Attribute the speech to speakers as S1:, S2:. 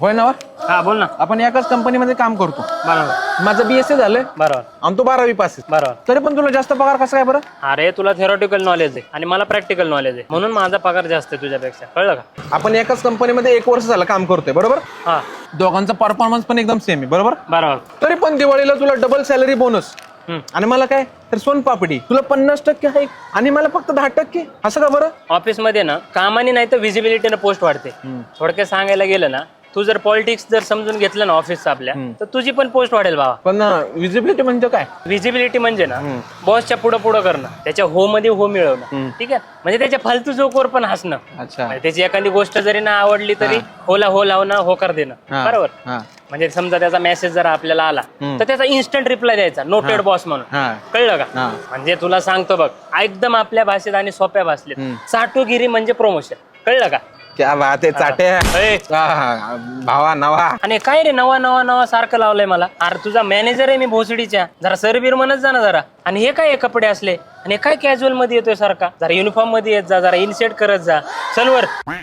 S1: होय ना वा?
S2: हा बोल ना.
S1: आपण एकाच कंपनीमध्ये काम करतो.
S2: बरोबर.
S1: माझं बी एस झालंय
S2: बरोबर.
S1: आणि तो बारावी पास आहे
S2: बरोबर.
S1: तरी पण तुला जास्त पगार कसा काय बरं?
S2: अरे तुला थेरॉटिकल नॉलेज आहे आणि मला प्रॅक्टिकल नॉलेज आहे. म्हणून माझा पगार जास्त आहे तुझ्यापेक्षा. कळलं का?
S1: आपण एकाच कंपनीमध्ये एक वर्ष झालं काम करतोय बरोबर?
S2: हा.
S1: दोघांचा परफॉर्मन्स पण एकदम सेम आहे बरोबर?
S2: बरोबर.
S1: तरी पण दिवाळीला तुला डबल सॅलरी बोनस
S2: हम्म.
S1: आणि मला काय? तर सोनपापडी तुला पन्नास टक्के आहे. आणि मला फक्त दहा टक्के. असं का बरं?
S2: ऑफिसमध्ये ना कामाने नाही तर व्हिजिबिलिटीनं पोस्ट वाढते. थोडक्यात सांगायला गेलं ना तू जर पॉलिटिक्स जर समजून घेतलं ना ऑफिसचं आपल्या तर तुझी पण पोस्ट वाढेल बाबा
S1: पण विजिबिलिटी म्हणजे काय?
S2: व्हिजिबिलिटी म्हणजे ना बॉसच्या पुढं पुढं करणं त्याच्या हो मध्ये हो मिळवणं ठीक आहे? म्हणजे त्याच्या फालतू जोकवर पण हसणं.
S1: अच्छा.
S2: म्हणजे त्याची एखादी गोष्ट जरी ना आवडली तरी होला हो लावणं होकार देणं. बरोबर? म्हणजे समजा त्याचा मेसेज जर आपल्याला आला तर त्याचा इन्स्टंट रिप्लाय द्यायचा नोटेड बॉस म्हणून.
S1: हा.
S2: कळलं का. म्हणजे तुला सांगतो बघ एकदम आपल्या भाषेत आणि सोप्या भाषेत चाटुगिरी म्हणजे प्रमोशन कळलं का?
S1: क्या बात आहे चाटे
S2: ए,
S1: हा, भावा नवा।
S2: आणि काय रे नवा नवा नवा सारखं लावलंय मला. अरे तुझा मॅनेजर आहे मी भोसडीच्या. जरा सरबीर म्हणत जा ना जरा. आणि हे काय हे कपडे असले? आणि हे काय कॅज्युअलमध्ये येतोय सारखा? जरा युनिफॉर्ममध्ये येत जा जरा इनसेट करत जा. चलवर